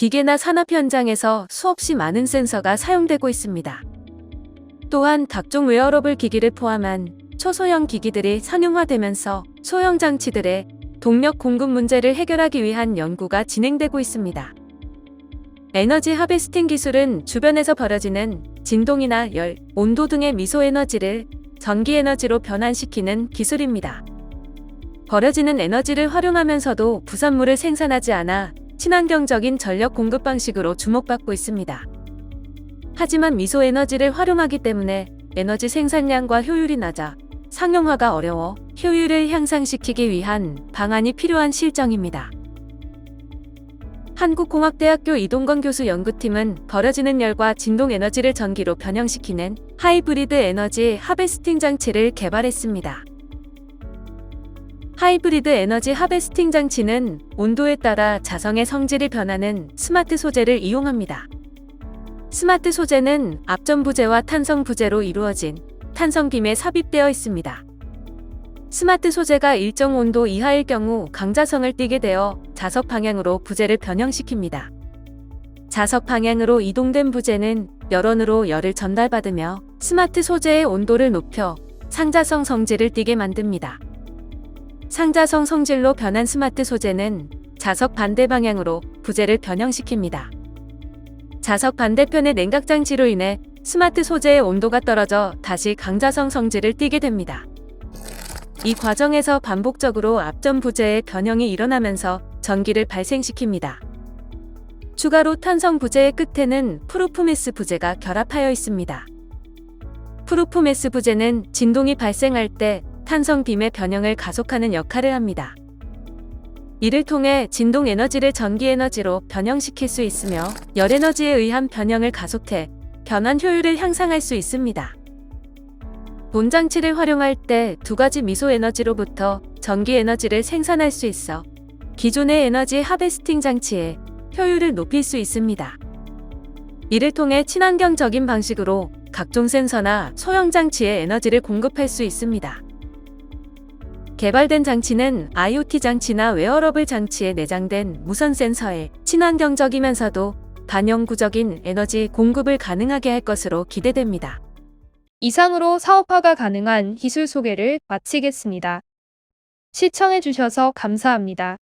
기계나 산업 현장에서 수없이 많은 센서가 사용되고 있습니다. 또한 각종 웨어러블 기기를 포함한 초소형 기기들이 상용화되면서 소형 장치들의 동력 공급 문제를 해결하기 위한 연구가 진행되고 있습니다. 에너지 하베스팅 기술은 주변에서 벌어지는 진동이나 열, 온도 등의 미소 에너지를 전기 에너지로 변환시키는 기술입니다. 버려지는 에너지를 활용하면서도 부산물을 생산하지 않아 친환경적인 전력 공급 방식으로 주목받고 있습니다. 하지만 미소 에너지를 활용하기 때문에 에너지 생산량과 효율이 낮아 상용화가 어려워 효율을 향상시키기 위한 방안이 필요한 실정입니다. 한국공학대학교 이동건 교수 연구팀은 버려지는 열과 진동 에너지를 전기로 변형시키는 하이브리드 에너지 하베스팅 장치를 개발했습니다. 하이브리드 에너지 하베스팅 장치는 온도에 따라 자성의 성질이 변하는 스마트 소재를 이용합니다. 스마트 소재는 앞전 부재와 탄성 부재로 이루어진 탄성 빔에 삽입되어 있습니다. 스마트 소재가 일정 온도 이하일 경우 강자성을 띠게 되어 자석 방향으로 부재를 변형시킵니다. 자석 방향으로 이동된 부재는 열원으로 열을 전달받으며 스마트 소재의 온도를 높여 상자성 성질을 띠게 만듭니다. 상자성 성질로 변한 스마트 소재는 자석 반대 방향으로 부재를 변형시킵니다. 자석 반대편의 냉각 장치로 인해 스마트 소재의 온도가 떨어져 다시 강자성 성질을 띠게 됩니다. 이 과정에서 반복적으로 앞전 부재의 변형이 일어나면서 전기를 발생시킵니다. 추가로 탄성 부재의 끝에는 프로프메스 부재가 결합하여 있습니다. 프로프메스 부재는 진동이 발생할 때 탄성 빔의 변형을 가속하는 역할을 합니다. 이를 통해 진동 에너지를 전기 에너지로 변형시킬 수 있으며 열 에너지에 의한 변형을 가속해 변환 효율을 향상할 수 있습니다. 본장치를 활용할 때 두 가지 미소 에너지로부터 전기 에너지를 생산할 수 있어 기존의 에너지 하베스팅 장치의 효율을 높일 수 있습니다. 이를 통해 친환경적인 방식으로 각종 센서나 소형 장치에 에너지를 공급할 수 있습니다. 개발된 장치는 IoT 장치나 웨어러블 장치에 내장된 무선 센서에 친환경적이면서도 반영구적인 에너지 공급을 가능하게 할 것으로 기대됩니다. 이상으로 사업화가 가능한 기술 소개를 마치겠습니다. 시청해주셔서 감사합니다.